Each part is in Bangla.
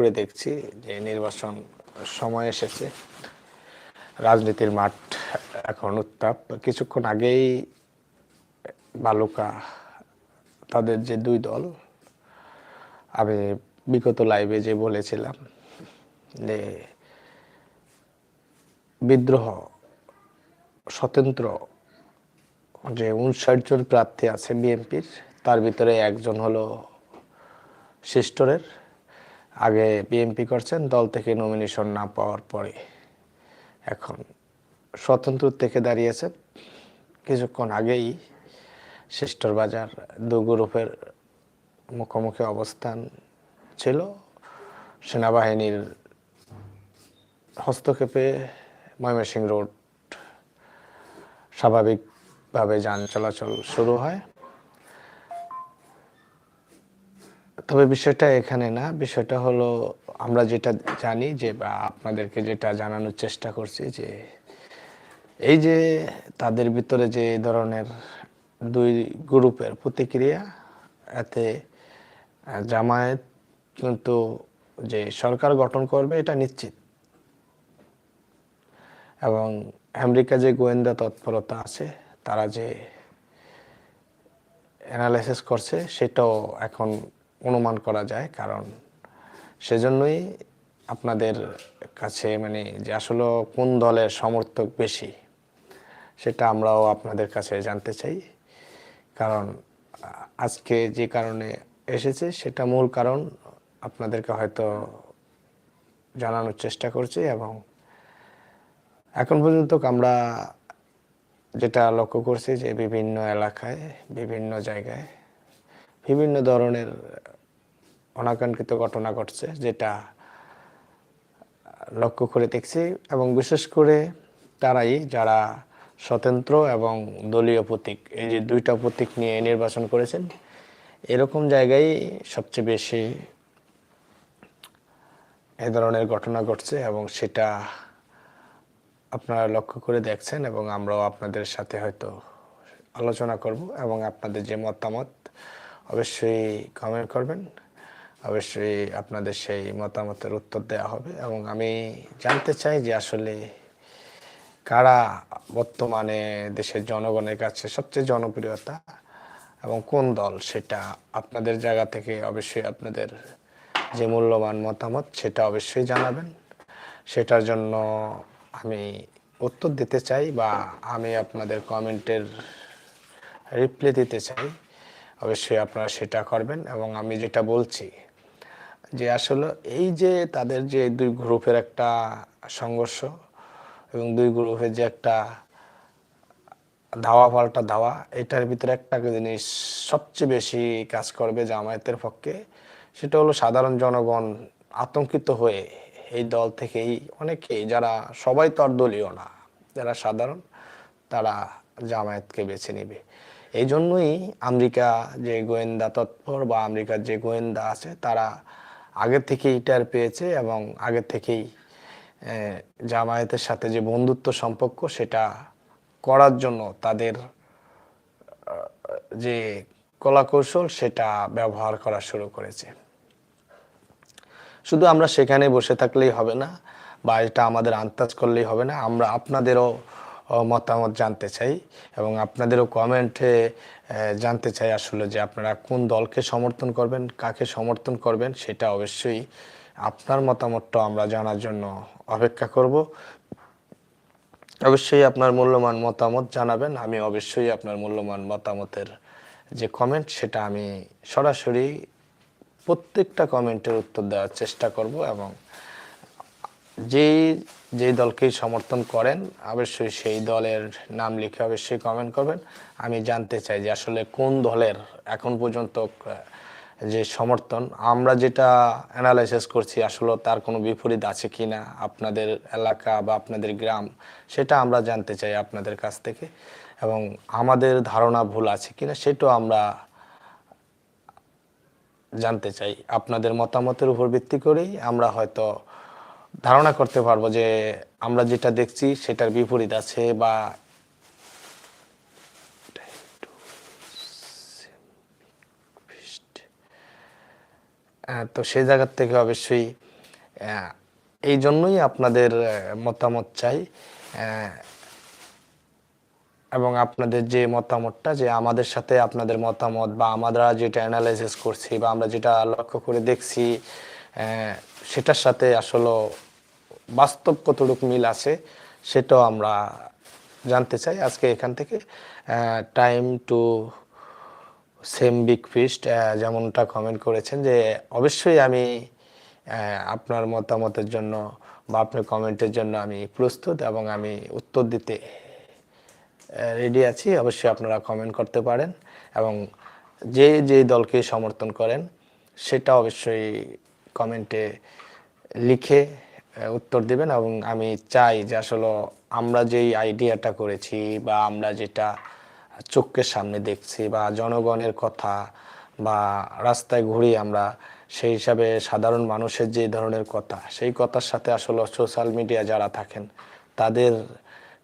করে দেখছি যে নির্বাচন সময় এসেছে। রাজনীতির মাঠ এখন উত্তাপ। কিছুক্ষণ আগেই বালুকা, তাদের যে দুই দল, আমি বিগত লাইভে যে বলেছিলাম যে বিদ্রোহ, স্বতন্ত্র যে উনষাট জন প্রার্থী আছে বিএনপির, তার ভিতরে একজন হলো শিষ্টরের। আগে বিএনপি করছেন, দল থেকে নমিনেশন না পাওয়ার পরে এখন স্বতন্ত্র থেকে দাঁড়িয়েছেন। কিছুক্ষণ আগেই শিষ্টর বাজার দু গ্রুপের মুখোমুখি অবস্থান ছিল। সেনাবাহিনীর হস্তক্ষেপে ময়মনসিংহ রোড স্বাভাবিকভাবে যান চলাচল শুরু হয়। তবে বিষয়টা এখানে না, বিষয়টা হলো আমরা যেটা জানি যে, বা আপনাদেরকে যেটা জানানোর চেষ্টা করছি যে, এই যে তাদের ভিতরে যে ধরনের দুই গ্রুপের প্রতিক্রিয়া, এতে জামায়াত কিন্তু যে সরকার গঠন করবে এটা নিশ্চিত। এবং আমেরিকা যে গোয়েন্দা তৎপরতা আছে, তারা যে অ্যানালাইসিস করছে, সেটাও এখন অনুমান করা যায়, কারণ সেজন্যই আপনাদের কাছে মানে যে আসলে কোন দলের সমর্থক বেশি, সেটা আমরাও আপনাদের কাছে জানতে চাই। কারণ আজকে যে কারণে এসেছে সেটা মূল কারণ আপনাদেরকে হয়তো জানানোর চেষ্টা করছি এবং এখন পর্যন্ত আমরা যেটা লক্ষ্য করছি যে বিভিন্ন এলাকায়, বিভিন্ন জায়গায়, বিভিন্ন ধরনের অনাকাঙ্ক্ষিত ঘটনা ঘটছে, যেটা লক্ষ্য করে দেখছি এবং বিশেষ করে তারাই যারা স্বতন্ত্র এবং দলীয় প্রতীক, এই যে দুইটা প্রতীক নিয়ে নির্বাচন করেছেন, এরকম জায়গায় সবচেয়ে বেশি এ ধরনের ঘটনা ঘটছে এবং সেটা আপনারা লক্ষ্য করে দেখছেন এবং আমরাও আপনাদের সাথে হয়তো আলোচনা করব এবং আপনাদের যে মতামত অবশ্যই কমেন্ট করবেন। অবশ্যই আপনাদের সেই মতামতের উত্তর দেওয়া হবে এবং আমি জানতে চাই যে আসলে কারা বর্তমানে দেশের জনগণের কাছে সবচেয়ে জনপ্রিয়তা এবং কোন দল সেটা আপনাদের জায়গা থেকে অবশ্যই আপনাদের যে মূল্যবান মতামত সেটা অবশ্যই জানাবেন। সেটার জন্য আমি উত্তর দিতে চাই বা আমি আপনাদের কমেন্টের রিপ্লাই দিতে চাই। অবশ্যই আপনারা সেটা করবেন এবং আমি যেটা বলছি যে আসলে এই যে তাদের যে দুই গ্রুপের একটা সংঘর্ষ এবং দুই গ্রুপের যে একটা ধাওয়া পাল্টা ধাওয়া, এটার ভিতরে একটা জিনিস সবচেয়ে বেশি কাজ করবে জামায়াতের পক্ষে? সেটা হলো সাধারণ জনগণ আতঙ্কিত হয়ে এই দল থেকেই অনেকেই, যারা সবাই তো আর দলীয় না, যারা সাধারণ, তারা জামায়াতকে বেছে নেবে। এই জন্যই আমেরিকা যে গোয়েন্দা তৎপর বা আমেরিকার যে গোয়েন্দা আছে, তারা আগে থেকেই টের পেয়েছে এবং আগে থেকেই জামায়াতের সাথে যে বন্ধুত্ব সম্পর্ক সেটা করার জন্য তাদের যে কলাকৌশল সেটা ব্যবহার করা শুরু করেছে। শুধু আমরা সেখানে বসে থাকলেই হবে না বা এটা আমাদের আন্দাজ করলেই হবে না, আমরা আপনাদেরও মতামত জানতে চাই এবং আপনাদেরও কমেন্টে জানতে চাই আসলে যে আপনারা কোন দলকে সমর্থন করবেন, কাকে সমর্থন করবেন, সেটা অবশ্যই আপনার মতামতটা আমরা জানার জন্য অপেক্ষা করব। অবশ্যই আপনার মূল্যবান মতামত জানাবেন। আমি অবশ্যই আপনার মূল্যবান মতামতের যে কমেন্ট সেটা আমি সরাসরি প্রত্যেকটা কমেন্টের উত্তর দেওয়ার চেষ্টা করব এবং যেই যেই দলকেই সমর্থন করেন, অবশ্যই সেই দলের নাম লিখে অবশ্যই কমেন্ট করবেন। আমি জানতে চাই যে আসলে কোন দলের এখন পর্যন্ত যে সমর্থন, আমরা যেটা অ্যানালাইসিস করছি আসলে তার কোনো বিপরীত আছে কি না আপনাদের এলাকা বা আপনাদের গ্রাম, সেটা আমরা জানতে চাই আপনাদের কাছ থেকে। এবং আমাদের ধারণা ভুল আছে কি না সেটাও আমরা জানতে চাই। আপনাদের মতামতের উপর ভিত্তি করেই আমরা হয়তো ধারণা করতে পারব যে আমরা যেটা দেখছি সেটার বিপরীত আছে বা তো সেই জায়গার থেকে অবশ্যই এই জন্যই আপনাদের মতামত চাই এবং আপনাদের যে মতামতটা যে আমাদের সাথে আপনাদের মতামত বা আমরা যেটা অ্যানালাইসিস করছি বা আমরা যেটা লক্ষ্য করে দেখছি সেটার সাথে আসলে বাস্তব কতটুকু মিল আছে, সেটাও আমরা জানতে চাই আজকে এখান থেকে। Time to same big feast যেমনটা কমেন্ট করেছেন যে অবশ্যই আমি আপনার মতামতের জন্য বা আপনার কমেন্টের জন্য আমি প্রস্তুত এবং আমি উত্তর দিতে রেডি আছি। অবশ্যই আপনারা কমেন্ট করতে পারেন এবং যে যে দলকে সমর্থন করেন, সেটা অবশ্যই কমেন্টে লিখে উত্তর দিবেন এবং আমি চাই যে আসলে আমরা যেই আইডিয়াটা করেছি বা আমরা যেটা চোখের সামনে দেখছি বা জনগণের কথা বা রাস্তায় ঘুরি আমরা, সেই হিসাবে সাধারণ মানুষের যে ধরনের কথা, সেই কথার সাথে আসলে সোশ্যাল মিডিয়া যারা থাকেন, তাদের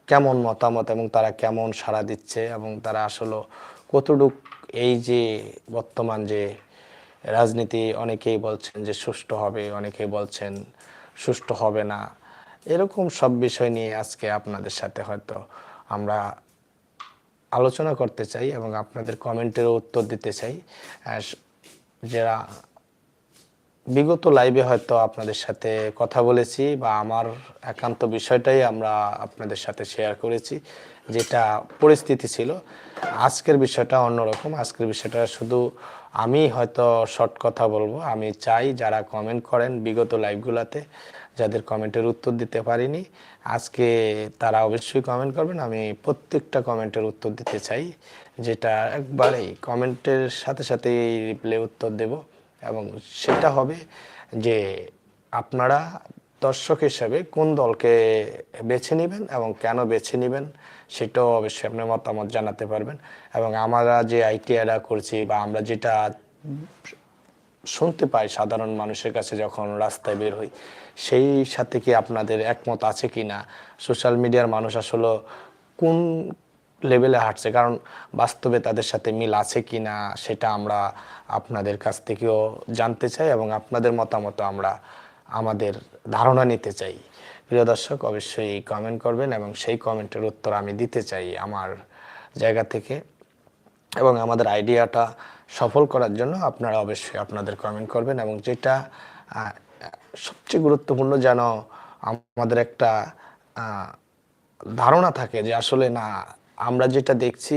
কেমন মতামত এবং তারা কেমন সাড়া দিচ্ছে এবং তারা আসলে কতটুক এই যে বর্তমান যে রাজনীতি অনেকেই বলছেন যে সুষ্ঠু হবে, অনেকেই বলছেন সুষ্ঠু হবে না। এরকম সব বিষয় নিয়ে আজকে আপনাদের সাথে হয়তো আমরা আলোচনা করতে চাই এবং আপনাদের কমেন্টেরও উত্তর দিতে চাই। যারা বিগত লাইভে হয়তো আপনাদের সাথে কথা বলেছি বা আমার একান্ত বিষয়টাই আমরা আপনাদের সাথে শেয়ার করেছি, যেটা পরিস্থিতি ছিল, আজকের বিষয়টা অন্যরকম। আজকের বিষয়টা শুধু আমি হয়তো শর্ট কথা বলব। আমি চাই যারা কমেন্ট করেন বিগত লাইভগুলোতে যাদের কমেন্টের উত্তর দিতে পারিনি, আজকে তারা অবশ্যই কমেন্ট করবেন। আমি প্রত্যেকটা কমেন্টের উত্তর দিতে চাই, যেটা একবারেই কমেন্টের সাথে সাথে রিপ্লে উত্তর দেব এবং সেটা হবে যে আপনারা দর্শক হিসেবে কোন দলকে বেছে নেবেন এবং কেন বেছে নেবেন সেটাও অবশ্যই আপনার মতামত জানাতে পারবেন। এবং আমরা যে আইটিআইরা করছি বা আমরা যেটা শুনতে পাই সাধারণ মানুষের কাছে যখন রাস্তায় বের হই, সেই সাথে কি আপনাদের একমত আছে কি না সোশ্যাল মিডিয়ার মানুষ আসলে কোন লেভেলে হাঁটছে? কারণ বাস্তবে তাদের সাথে মিল আছে কি না সেটা আমরা আপনাদের কাছ থেকেও জানতে চাই এবং আপনাদের মতামত আমরা আমাদের ধারণা নিতে চাই। প্রিয় দর্শক, অবশ্যই কমেন্ট করবেন এবং সেই কমেন্টের উত্তর আমি দিতে চাই আমার জায়গা থেকে এবং আমাদের আইডিয়াটা সফল করার জন্য আপনারা অবশ্যই আপনাদের কমেন্ট করবেন এবং যেটা সবচেয়ে গুরুত্বপূর্ণ যেন আমাদের একটা ধারণা থাকে যে আসলে না, আমরা যেটা দেখছি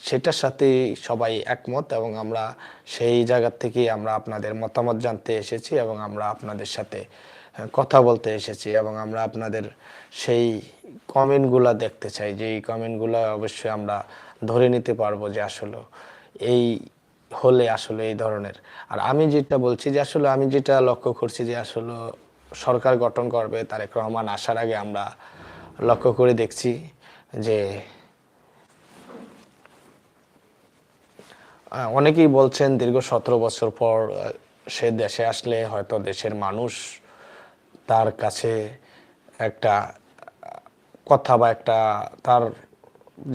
সেটার সাথে সবাই একমত এবং আমরা সেই জায়গা থেকে আমরা আপনাদের মতামত জানতে এসেছি এবং আমরা আপনাদের সাথে কথা বলতে এসেছি এবং আমরা আপনাদের সেই কমেন্টগুলো দেখতে চাই যে এই কমেন্টগুলো অবশ্যই আমরা ধরে নিতে পারব যে আসলে এই হলে আসলে এই ধরনের। আর আমি যেটা বলছি যে আসলে আমি যেটা লক্ষ্য করছি যে আসলে সরকার গঠন করবে তারেক রহমান আসার আগে আমরা লক্ষ্য করে দেখছি যে অনেকেই বলছেন দীর্ঘ সতেরো বছর পর সে দেশে আসলে হয়তো দেশের মানুষ তার কাছে একটা কথা বা একটা তার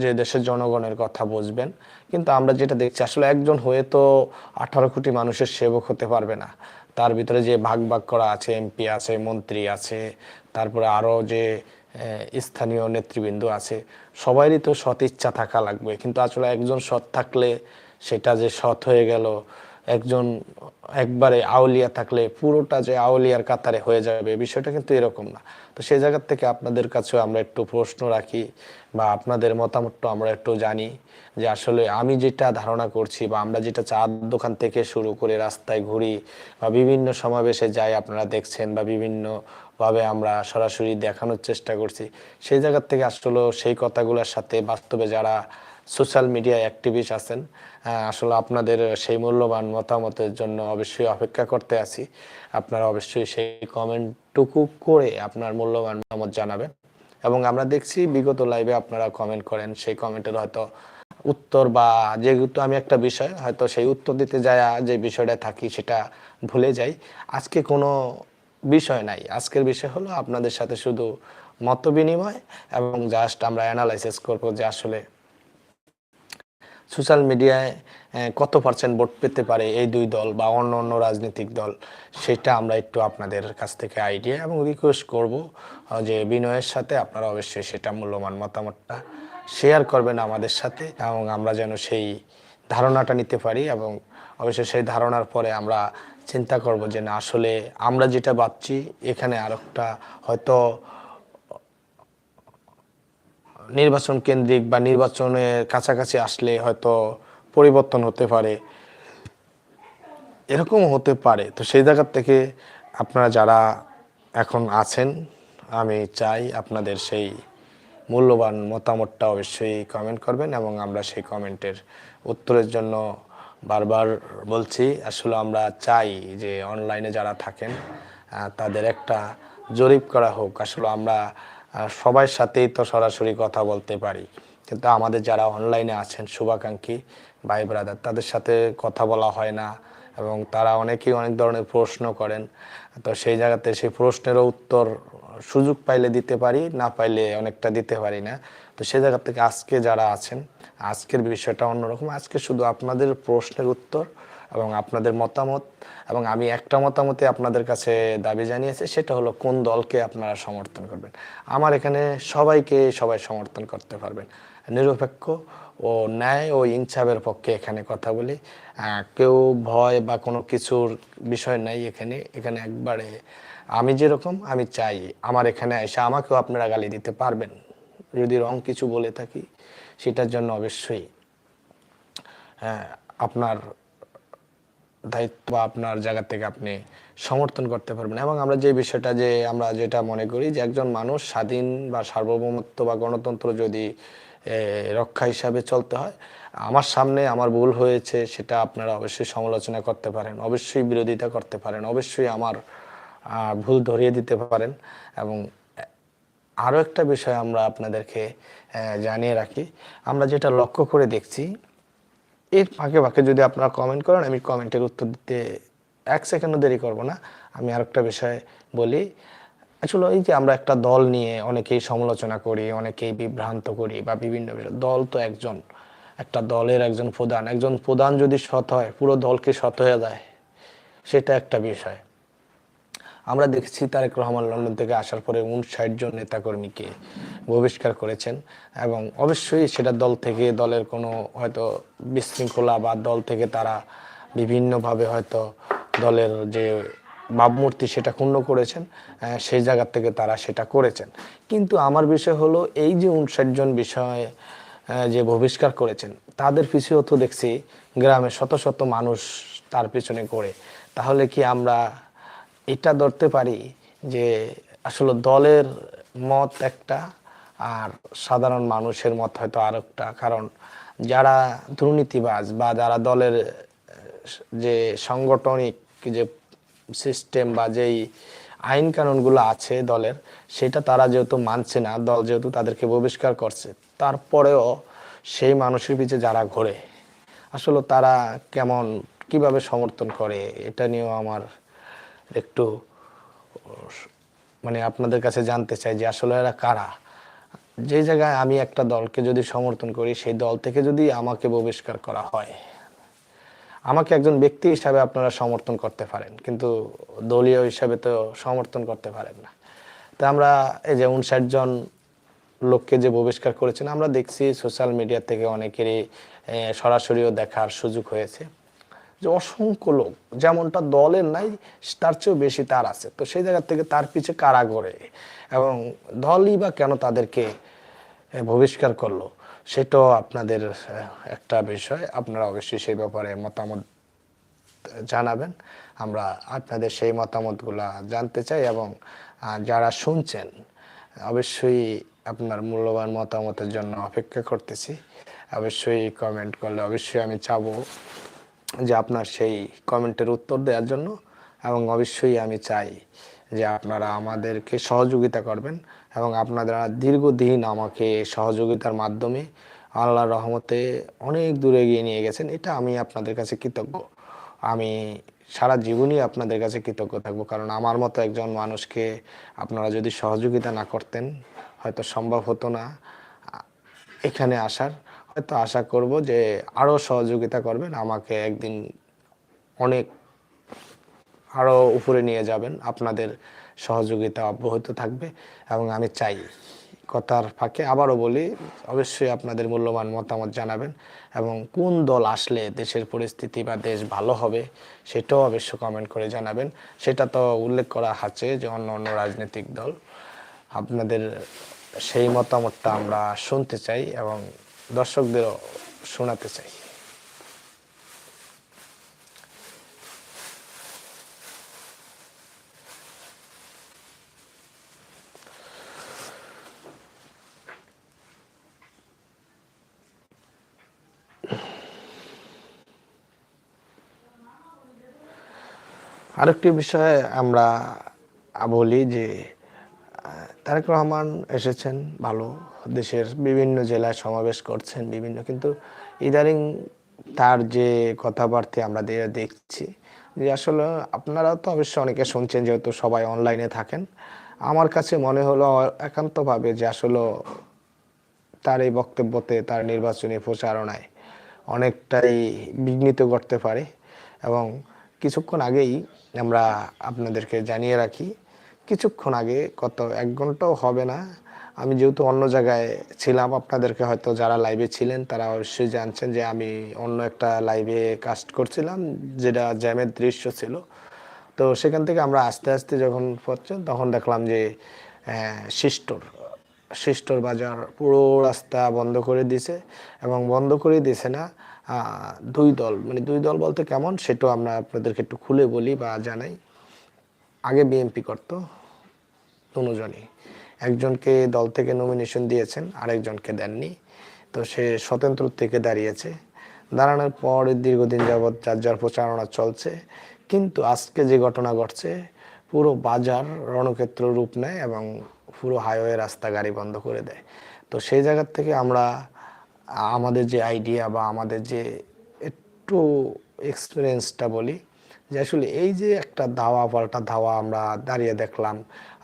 যে দেশের জনগণের কথা বুঝবেন। কিন্তু আমরা যেটা দেখছি, আসলে একজন হয়ে তো আঠারো কোটি মানুষের সেবক হতে পারবে না। তার ভিতরে যে ভাগ ভাগ করা আছে, এমপি আছে, মন্ত্রী আছে, তারপরে আরও যে স্থানীয় নেতৃবৃন্দ আছে সবারই তো সৎ ইচ্ছা থাকা লাগবে। কিন্তু আসলে একজন সৎ থাকলে সেটা যে সৎ হয়ে গেল একজন একবারে আউলিয়া থাকলে পুরোটা যে আউলিয়ার কাতারে হয়ে যাবে, বিষয়টা কিন্তু এরকম না। তো সেই জায়গার থেকে আপনাদের কাছেও আমরা একটু প্রশ্ন রাখি বা আপনাদের মতামতটা আমরা একটু জানি যে আসলে আমি যেটা ধারণা করছি বা আমরা যেটা চার দোকান থেকে শুরু করে রাস্তায় ঘুরি বা বিভিন্ন সমাবেশে যাই আপনারা দেখছেন বা বিভিন্ন ভাবে আমরা সরাসরি দেখানোর চেষ্টা করছি সেই জায়গার থেকে আসলে সেই কথাগুলোর সাথে বাস্তবে যারা সোশ্যাল মিডিয়া অ্যাক্টিভিস্ট আছেন। আসলে আপনাদের সেই মূল্যবান মতামতের জন্য অবশ্যই অপেক্ষা করতে আছি। আপনারা অবশ্যই সেই কমেন্টটুকু করে আপনার মূল্যবান মতামত জানাবেন। এবং আমরা দেখছি বিগত লাইভে আপনারা কমেন্ট করেন, সেই কমেন্টের হয়তো উত্তর বা যেহেতু আমি একটা বিষয়, হয়তো সেই উত্তর দিতে যায় যে বিষয়টা থাকি সেটা ভুলে যাই। আজকে কোনো বিষয় নাই। আজকের বিষয় হলো আপনাদের সাথে শুধু মত বিনিময় এবং জাস্ট আমরা অ্যানালাইসিস করব যে আসলে সোশ্যাল মিডিয়ায় কত পার্সেন্ট ভোট পেতে পারে এই দুই দল বা অন্য অন্য রাজনৈতিক দল, সেটা আমরা একটু আপনাদের কাছ থেকে আইডিয়া এবং রিকোয়েস্ট করব যে বিনয়ের সাথে আপনারা অবশ্যই সেটা মূল্যবান মতামতটা শেয়ার করবেন আমাদের সাথে এবং আমরা যেন সেই ধারণাটা নিতে পারি এবং অবশ্যই সেই ধারণার পরে আমরা চিন্তা করব যে না, আসলে আমরা যেটা ভাবছি এখানে আরেকটা হয়তো নির্বাচন কেন্দ্রিক বা নির্বাচনের কাছাকাছি আসলে হয়তো পরিবর্তন হতে পারে। এরকম হতে পারে। তো সেই জায়গার থেকে আপনারা যারা এখন আছেন, আমি চাই আপনাদের সেই মূল্যবান মতামতটা অবশ্যই কমেন্ট করবেন এবং আমরা সেই কমেন্টের উত্তরের জন্য বারবার বলছি, আসলে আমরা চাই যে অনলাইনে যারা থাকেন তাদের একটা জরিপ করা হোক। আসলে আমরা সবার সাথেই তো সরাসরি কথা বলতে পারি। কিন্তু আমাদের যারা অনলাইনে আছেন, শুভাকাঙ্ক্ষী ভাই ব্রাদার তাদের সাথে কথা বলা হয় না এবং তারা অনেকেই অনেক ধরনের প্রশ্ন করেন। তো সেই জায়গাতে সেই প্রশ্নেরও উত্তর সুযোগ পাইলে দিতে পারি, না পাইলে অনেকটা দিতে পারি না। তো সেই জায়গা থেকে আজকে যারা আছেন, আজকের বিষয়টা অন্যরকম। আজকে শুধু আপনাদের প্রশ্নের উত্তর এবং আপনাদের মতামত এবং আমি একটা মতামতে আপনাদের কাছে দাবি জানিয়েছি সেটা হলো কোন দলকে আপনারা সমর্থন করবেন। আমার এখানে সবাইকে সবাই সমর্থন করতে পারবেন। নিরপেক্ষ ও ন্যায় ও ইনসাফের পক্ষে এখানে কথা বলি। কেউ ভয় বা কোনো কিছুর বিষয় নাই এখানে। এখানে একবারে আমি যেরকম আমি চাই। আমার এখানে এসে আমাকেও আপনারা গালি দিতে পারবেন। যদি রং কিছু বলে থাকি সেটার জন্য অবশ্যই হ্যাঁ, আপনার দায়িত্ব বা আপনার জায়গা থেকে আপনি সমর্থন করতে পারবেন। এবং আমরা যে বিষয়টা যে আমরা যেটা মনে করি যে একজন মানুষ স্বাধীন বা সার্বভৌমত্ব বা গণতন্ত্র যদি রক্ষা হিসাবে চলতে হয়, আমার সামনে আমার ভুল হয়েছে সেটা আপনারা অবশ্যই সমালোচনা করতে পারেন, অবশ্যই বিরোধিতা করতে পারেন, অবশ্যই আমার ভুল ধরিয়ে দিতে পারেন। এবং আরও একটা বিষয় আমরা আপনাদেরকে জানিয়ে রাখি। আমরা যেটা লক্ষ্য করে দেখছি এর ফাঁকে ফাঁকে যদি আপনারা কমেন্ট করেন, আমি কমেন্টের উত্তর দিতে এক সেকেন্ডও দেরি করব না। আমি আরেকটা বিষয় বলি। আসলে এই যে আমরা একটা দল নিয়ে অনেকেই সমালোচনা করি, অনেকেই বিভ্রান্ত করি বা বিভিন্ন দল তো একজন। একটা দলের একজন প্রধান। একজন প্রধান যদি সৎ হয়, পুরো দলকে সৎ হয়ে যায়, সেটা একটা বিষয়। আমরা দেখছি তারেক রহমান লন্ডন থেকে আসার পরে উনষাট জন নেতাকর্মীকে বহিষ্কার করেছেন এবং অবশ্যই সেটা দল থেকে, দলের কোনো হয়তো বিশৃঙ্খলা বা দল থেকে তারা বিভিন্নভাবে হয়তো দলের যে ভাবমূর্তি সেটা ক্ষুণ্ণ করেছেন সেই জায়গা থেকে তারা সেটা করেছেন। কিন্তু আমার বিষয় হলো, এই যে উনষাট জন বিষয়ে যে বহিষ্কার করেছেন, তাদের পিছনেও তো দেখছি গ্রামে শত শত মানুষ তার পিছনে করে। তাহলে কি আমরা এটা ধরতে পারি যে আসলে দলের মত একটা আর সাধারণ মানুষের মত হয়তো আরেকটা কারণ যারা দুর্নীতিবাজ বা যারা দলের যে সাংগঠনিক যে সিস্টেম বা যেই আইন কানুনগুলো আছে দলের, সেটা তারা যেহেতু মানছে না, দল যেহেতু তাদেরকে বহিষ্কার করছে, তারপরেও সেই মানুষের পিছে যারা ঘোরে, আসলে তারা কেমন, কীভাবে সমর্থন করে, এটা নিয়েও আমার একটু মানে আপনাদের কাছে জানতে চাই যে আসলে এরা কারা? যে জায়গায় আমি একটা দলকে যদি সমর্থন করি, সেই দল থেকে যদি আমাকে বহিষ্কার করা হয়, আমাকে একজন ব্যক্তি হিসাবে আপনারা সমর্থন করতে পারেন, কিন্তু দলীয় হিসাবে তো সমর্থন করতে পারেন না। তা আমরা এই যে উনষাট জন লোককে যে বহিষ্কার করেছেন, আমরা দেখছি সোশ্যাল মিডিয়া থেকে অনেকেরই সরাসরিও দেখার সুযোগ হয়েছে। যে অসংখ্য লোক, যেমনটা দলের নাই, তার চেয়েও বেশি তার আছে। তো সেই জায়গা থেকে তার পিছে কারা গড়ে? এবং দলই বা কেন তাদেরকে বহিষ্কার করল? সেটাও আপনাদের একটা বিষয়। আপনারা অবশ্যই সেই ব্যাপারে মতামত জানাবেন। আমরা আপনাদের সেই মতামতগুলো জানতে চাই এবং যারা শুনছেন, অবশ্যই আপনার মূল্যবান মতামতের জন্য অপেক্ষা করতেছি। অবশ্যই কমেন্ট করলে অবশ্যই আমি চাবো। যে আপনার সেই কমেন্টের উত্তর দেওয়ার জন্য এবং অবশ্যই আমি চাই যে আপনারা আমাদেরকে সহযোগিতা করবেন এবং আপনারা দীর্ঘদিন আমাকে সহযোগিতার মাধ্যমে আল্লাহর রহমতে অনেক দূরে এগিয়ে নিয়ে গেছেন। এটা আমি আপনাদের কাছে কৃতজ্ঞ। আমি সারা জীবনই আপনাদের কাছে কৃতজ্ঞ থাকব। কারণ আমার মতো একজন মানুষকে আপনারা যদি সহযোগিতা না করতেন, হয়তো সম্ভব হতো না এখানে আসার। তো আশা করব যে আরও সহযোগিতা করবেন, আমাকে একদিন অনেক আরও উপরে নিয়ে যাবেন, আপনাদের সহযোগিতা অব্যাহত থাকবে এবং আমি চাই কথার ফাঁকে আবারও বলি, অবশ্যই আপনাদের মূল্যবান মতামত জানাবেন এবং কোন দল আসলে দেশের পরিস্থিতি বা দেশ ভালো হবে সেটাও অবশ্য কমেন্ট করে জানাবেন। সেটা তো উল্লেখ করা আছে যে অন্য অন্য রাজনৈতিক দল, আপনাদের সেই মতামতটা আমরা শুনতে চাই এবং দর্শকদেরও শোনাতে চাই। আরেকটি বিষয়ে আমরা বলি যে তারেক রহমান এসেছেন, ভালো। দেশের বিভিন্ন জেলায় সমাবেশ করছেন, বিভিন্ন। কিন্তু ইদারিং তার যে কথাবার্তা আমরা দেখছি, যে আসলে আপনারা তো অবশ্যই অনেকে শুনছেন, যেহেতু সবাই অনলাইনে থাকেন। আমার কাছে মনে হলো একান্তভাবে যে আসলে তার এই বক্তব্যতে, তার নির্বাচনী প্রচারণায় অনেকটাই বিঘ্নিত করতে পারে। এবং কিছুক্ষণ আগেই আমরা আপনাদেরকে জানিয়ে রাখি কিছুক্ষণ আগে, কত এক ঘন্টাও হবে না। আমি যেহেতু অন্য জায়গায় ছিলাম, আপনাদেরকে হয়তো যারা লাইভে ছিলেন, তারা অবশ্যই জানছেন যে আমি অন্য একটা লাইভে কাস্ট করছিলাম, যেটা জ্যামের দৃশ্য ছিল। তো সেখান থেকে আমরা আস্তে আস্তে যখন পড়ছেন, তখন দেখলাম যে শিষ্টর শিষ্টর বাজার পুরো রাস্তা বন্ধ করে দিছে এবং বন্ধ করে দিছে না দুই দল। মানে দুই দল বলতে কেমন, সেটাও আমরা আপনাদেরকে একটু খুলে বলি বা জানাই। আগে বিএনপি করতো। দুজনই। একজনকে দল থেকে নমিনেশন দিয়েছেন, আরেকজনকে দেননি। তো সে স্বতন্ত্র থেকে দাঁড়িয়েছে। দাঁড়ানোর পর দীর্ঘদিন যাবৎ যার যার প্রচারণা চলছে। কিন্তু আজকে যে ঘটনা ঘটছে, পুরো বাজার রণক্ষেত্র রূপ নেয় এবং পুরো হাইওয়ে রাস্তা গাড়ি বন্ধ করে দেয়। তো সেই জায়গার থেকে আমরা, আমাদের যে আইডিয়া বা আমাদের যে একটু এক্সপিরিয়েন্সটা বলি যে আসলে এই যে একটা ধাওয়া পাল্টা ধাওয়া আমরা দাঁড়িয়ে দেখলাম,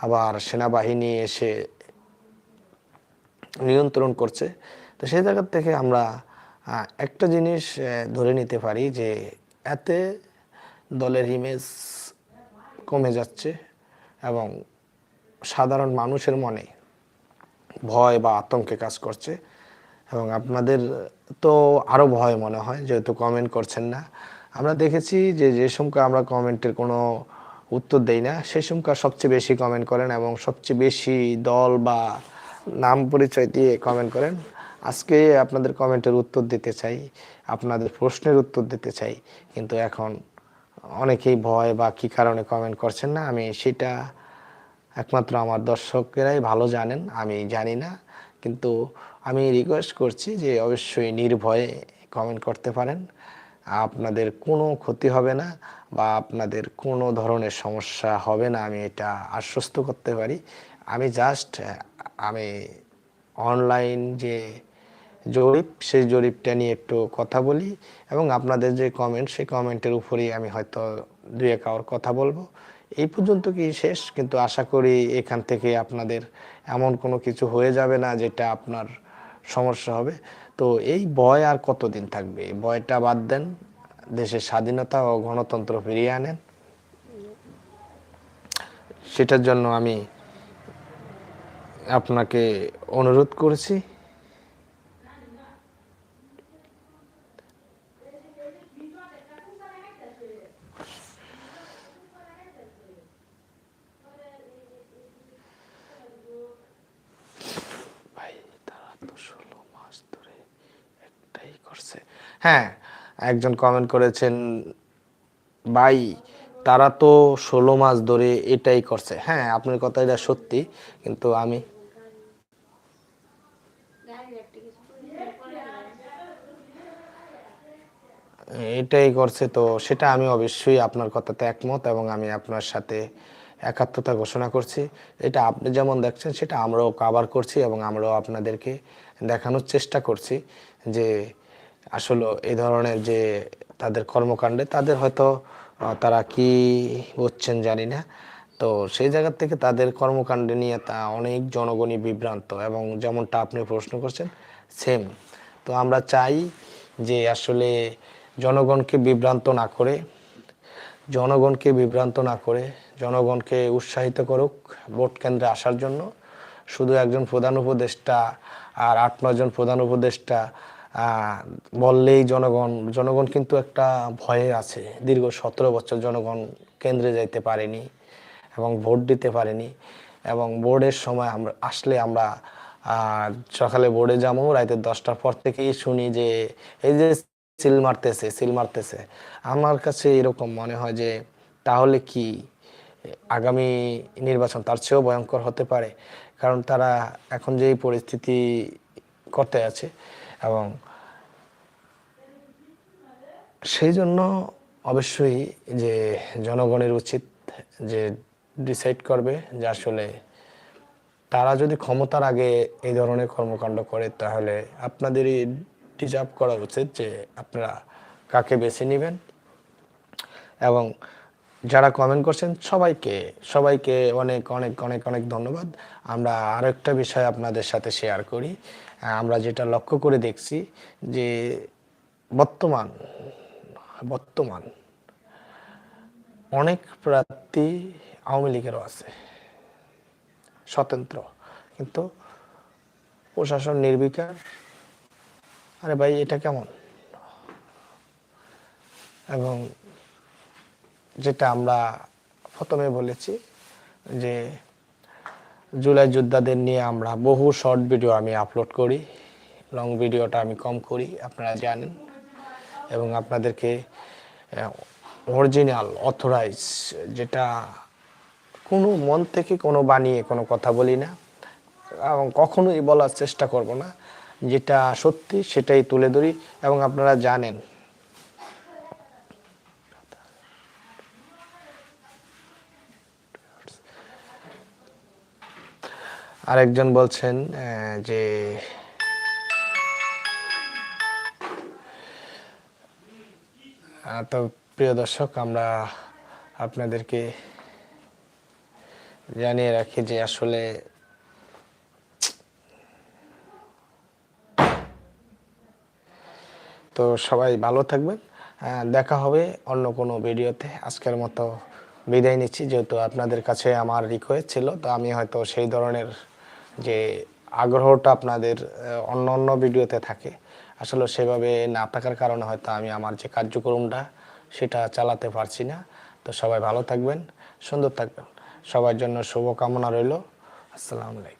আবার সেনাবাহিনী এসে নিয়ন্ত্রণ করছে, তো সেই জায়গার থেকে আমরা একটা জিনিস ধরে নিতে পারি যে এতে দলের ইমেজ কমে যাচ্ছে এবং সাধারণ মানুষের মনে ভয় বা আতঙ্কে কাজ করছে এবং আপনাদের তো আরও ভয় মনে হয়, যেহেতু কমেন্ট করছেন না। আমরা দেখেছি যে যে সময় আমরা কমেন্টের কোনো উত্তর দেই না, সেই সময় সবচেয়ে বেশি কমেন্ট করেন এবং সবচেয়ে বেশি দল বা নাম পরিচয় দিয়ে কমেন্ট করেন। আজকে আপনাদের কমেন্টের উত্তর দিতে চাই, আপনাদের প্রশ্নের উত্তর দিতে চাই, কিন্তু এখন অনেকেই ভয় বা কি কারণে কমেন্ট করছেন না, আমি সেটা একমাত্র আমার দর্শকেরাই ভালো জানেন, আমি জানি না, কিন্তু আমি রিকোয়েস্ট করছি যে, অবশ্যই নির্ভয়ে কমেন্ট করতে পারেন। আপনাদের কোনো ক্ষতি হবে না বা আপনাদের কোনো ধরনের সমস্যা হবে না, আমি এটা আশ্বস্ত করতে পারি। আমি জাস্ট আমি অনলাইন যে জরিপ, সেই জরিপটা নিয়ে একটু কথা বলি এবং আপনাদের যে কমেন্ট সেই কমেন্টের উপরেই আমি হয়তো দুই এক আওয়ার কথা বলব। এই পর্যন্ত কি শেষ? কিন্তু আশা করি এখান থেকে আপনাদের এমন কোনো কিছু হয়ে যাবে না যেটা আপনার সমস্যা হবে। তো এই ভয় আর কতদিন থাকবে? ভয়টা বাদ দেন, দেশের স্বাধীনতা ও গণতন্ত্র ফিরিয়ে আনেন। সেটার জন্য আমি আপনাকে অনুরোধ করেছি ভাই তারা তো ষোলো মাস ধরে একটাই করছে হ্যাঁ একজন কমেন্ট করেছেন, ভাই, তারা তো ষোলো মাস ধরে এটাই করছে। হ্যাঁ আপনার কথা এটা সত্যি, কিন্তু আমি এটাই করছে তো, সেটা আমি অবশ্যই আপনার কথাতে একমত এবং আমি আপনার সাথে একাত্মতা ঘোষণা করছি। এটা আপনি যেমন দেখছেন, সেটা আমরাও কাভার করছি এবং আমরাও আপনাদেরকে দেখানোর চেষ্টা করছি যে আসলে এই ধরনের যে তাদের কর্মকাণ্ডে, তাদের হয়তো তারা কি বুঝছেন জানি না। তো সেই জায়গা থেকে তাদের কর্মকাণ্ডে নিয়ে তা অনেক জনগণই বিভ্রান্ত এবং যেমনটা আপনি প্রশ্ন করছেন সেম তো আমরা চাই যে আসলে জনগণকে বিভ্রান্ত না করে, জনগণকে বিভ্রান্ত না করে, জনগণকে উৎসাহিত করুক ভোট কেন্দ্রে আসার জন্য। শুধু একজন প্রধান উপদেষ্টা আর আট নজন প্রধান উপদেষ্টা বললেই জনগণ জনগণ কিন্তু একটা ভয়ে আছে। দীর্ঘ সতেরো বছর জনগণ কেন্দ্রে যাইতে পারেনি এবং ভোট দিতে পারেনি এবং বোর্ডের সময় আমরা, আসলে আমরা সকালে বোর্ডে যাব রাতে দশটার পর থেকেই শুনি যে, এই যে সিল মারতেছে সিল মারতেছে। আমার কাছে এরকম মনে হয় যে, তাহলে কি আগামী নির্বাচন তার চেয়েও ভয়ঙ্কর হতে পারে? কারণ তারা এখন যেই পরিস্থিতি করতে আছে এবং সেই জন্য অবশ্যই যে জনগণের উচিত যে ডিসাইড করবে যে আসলে তারা যদি ক্ষমতার আগে এই ধরনের কর্মকাণ্ড করে, তাহলে আপনাদেরই ডিজার্ভ করা উচিত যে আপনারা কাকে বেছে নেবেন। এবং যারা কমেন্ট করছেন, সবাইকে সবাইকে অনেক অনেক অনেক অনেক ধন্যবাদ। আমরা আরেকটা বিষয় আপনাদের সাথে শেয়ার করি। আমরা যেটা লক্ষ্য করে দেখছি যে বর্তমান বর্তমান অনেক প্রার্থী আওয়ামী লীগেরও আছে, স্বতন্ত্র। কিন্তু প্রশাসন নির্বিকার। আরে ভাই, এটা কেমন? এবং যেটা আমরা প্রথমে বলেছি যে জুলাই যোদ্ধাদের নিয়ে আমরা বহু শর্ট ভিডিও আমি আপলোড করি লং ভিডিওটা আমি কম করি, আপনারা জানেন। এবং আপনাদেরকে অরিজিনাল অথরাইজ যেটা কোনো মন থেকে কোনো বানিয়ে কোনো কথা বলি না, এবং কখনোই বলার চেষ্টা করব না। যেটা সত্যি সেটাই তুলে ধরি, এবং আপনারা জানেন আরেকজন বলছেন যে তো প্রিয় দর্শক, আমরা আপনাদেরকে জানিয়ে রাখি যে আসলে তো সবাই ভালো থাকবেন। দেখা হবে অন্য কোনো ভিডিওতে। আজকের মতো বিদায় নিচ্ছি, যেহেতু আপনাদের কাছে আমার রিকোয়েস্ট ছিল, তো আমি হয়তো সেই ধরনের যে আগ্রহটা আপনাদের অন্য অন্য ভিডিওতে থাকে, আসলে সেভাবে না থাকার কারণে হয়তো আমি আমার যে কার্যক্রমটা সেটা চালাতে পারছি না। তো সবাই ভালো থাকবেন, সুন্দর থাকবেন। সবার জন্য শুভকামনা রইল। আসসালামু আলাইকুম।